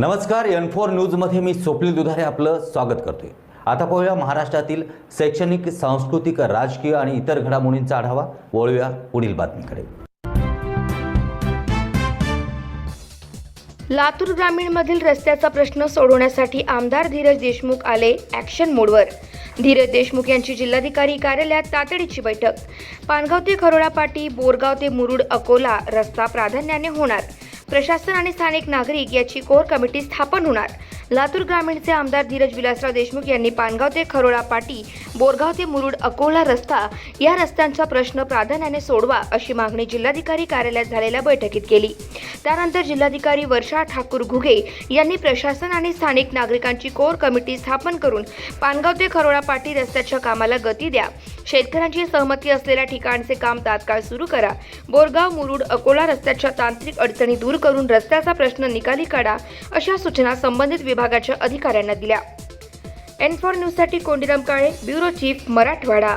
नमस्कार N four न्यूजमध्ये मी स्वप्नील दुधारे आपलं स्वागत करतोय. आता पाहूया महाराष्ट्रातील शैक्षणिक सांस्कृतिक राजकीय आणि इतर घडामोडींचा आढावा. वळूया पुढील बातमीकडे. लातूर ग्रामीणमधील रस्त्याचा प्रश्न सोडवण्यासाठी आमदार धीरज देशमुख आले ॲक्शन मोडवर धीरज देशमुख यांची जिल्हाधिकारी कार्यालयात तातडीची बैठक. पानगाव ते खरोळापाटी बोरगाव ते मुरुड अकोला रस्ता प्राधान्याने होणार. प्रशासन आणि स्थानिक नागरिक याची कोर कमिटी स्थापन होणार. लातूर ग्रामीणचे आमदार धीरज विलासराव देशमुख यांनी पानगाव ते खरोडा पाटी बोरगाव ते मुरुड अकोला रस्ता या रस्त्यांचा प्रश्न प्राधान्याने सोडवा अशी मागणी जिल्हाधिकारी कार्यालयात झालेल्या बैठकीत केली. त्यानंतर जिल्हाधिकारी वर्षा ठाकूर घुगे यांनी प्रशासन आणि स्थानिक नागरिकांची कोर कमिटी स्थापन करून पानगाव ते खरोडा पाटी रस्त्याच्या कामाला गती द्या. शेतकऱ्यांची सहमती असलेल्या ठिकाणचे काम तात्काळ सुरू करा. बोरगाव मुरुड अकोला रस्त्याच्या तांत्रिक अडचणी दूर करून रस्त्याचा प्रश्न निकाली काढा अशा सूचना संबंधित विभागाच्या अधिकाऱ्यांना दिल्या. एन फॉर न्यूजसाठी कोंडीराम काळे ब्युरो चीफ मराठवाडा.